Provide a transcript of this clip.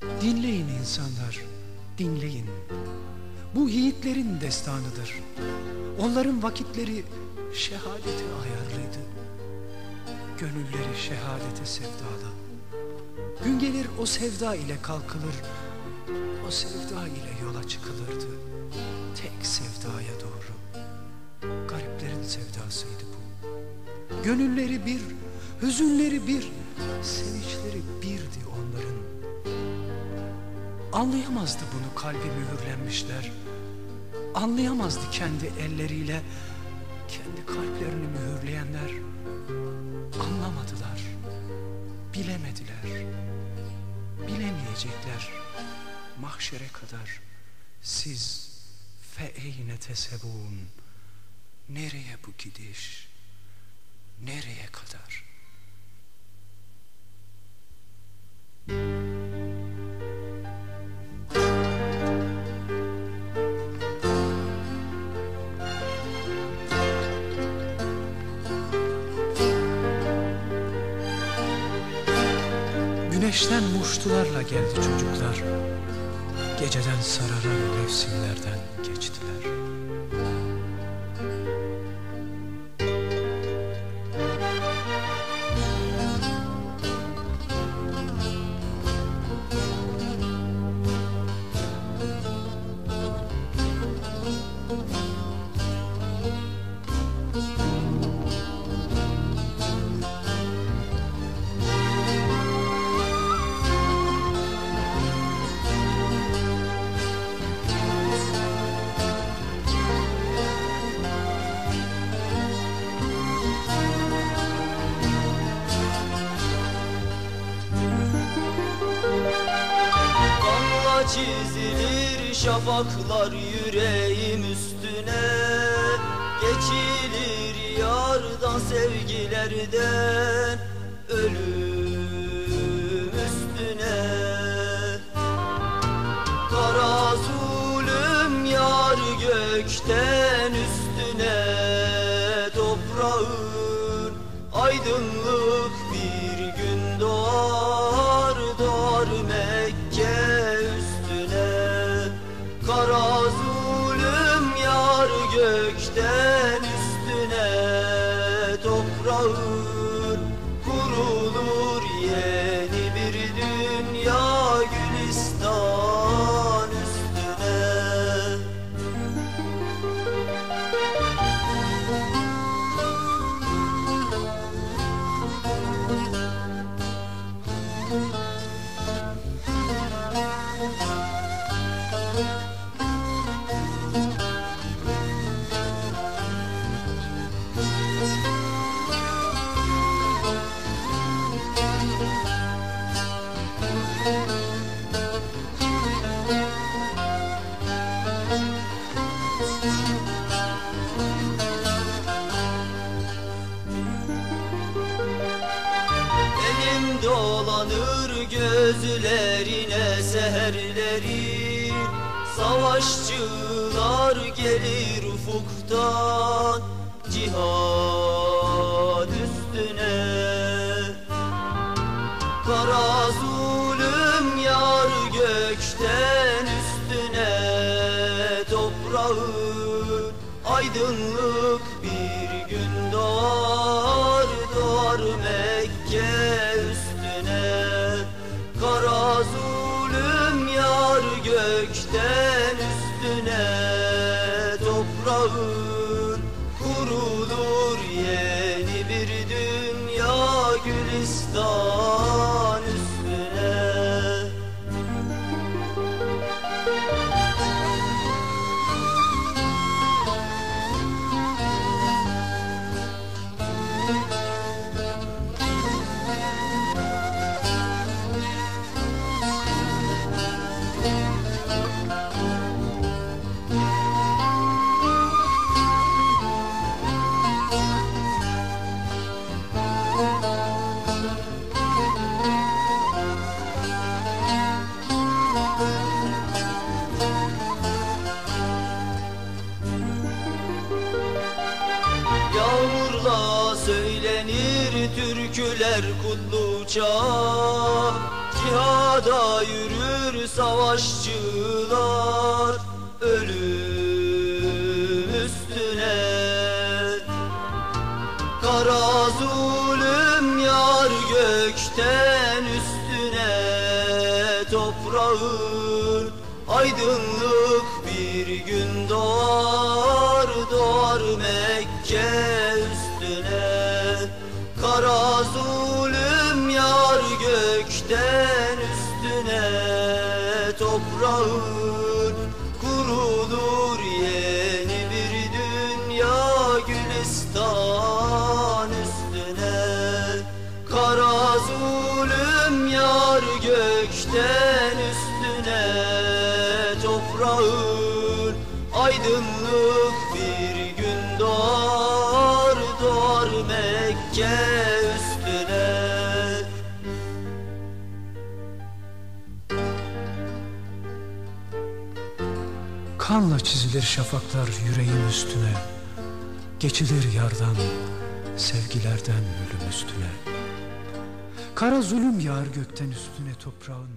Dinleyin insanlar, dinleyin. Bu yiğitlerin destanıdır. Onların vakitleri şehadete ayarlıydı. Gönülleri şehadete sevdalı. Gün gelir o sevda ile kalkılır. O sevda ile yola çıkılırdı. Tek sevdaya doğru. Gariplerin sevdasıydı bu. Gönülleri bir, hüzünleri bir, sevinçleri onların. Anlayamazdı bunu kalbi mühürlenmişler. Anlayamazdı kendi elleriyle kendi kalplerini mühürleyenler. Anlamadılar, bilemediler, bilemeyecekler mahşere kadar. Siz fe eyne tesebun, nereye bu gidiş, nereye kadar?'' Güneşten muştularla geldi çocuklar. Geceden sararan mevsimlerden geçtiler. Çizilir şafaklar yüreğim üstüne. Geçilir yardan sevgilerden ölüm üstüne. Kara zulüm yar gökten üstüne. Toprağın aydınlık Kara zulüm yar gökten dolanır gözlerine seherleri. Savaşçılar gelir ufuktan Cihad üstüne. Kara zulüm yar gökten üstüne. Toprağın aydınlık kurulur yeni bir dünya gülistan Söylenir türküler kutlu çağ cihada yürür savaşçılar ölüm üstüne. Kara zulüm yar gökten üstüne Toprağın Toprağın kurulur yeni bir dünya gülistan üstüne. Kara zulüm yar gökten üstüne. Toprağın aydınlık bir gün doğar Doğar Mekke Kanla çizilir şafaklar yüreğim üstüne. Geçilir yardan, sevgilerden ölüm üstüne. Kara zulüm yağar gökten üstüne toprağın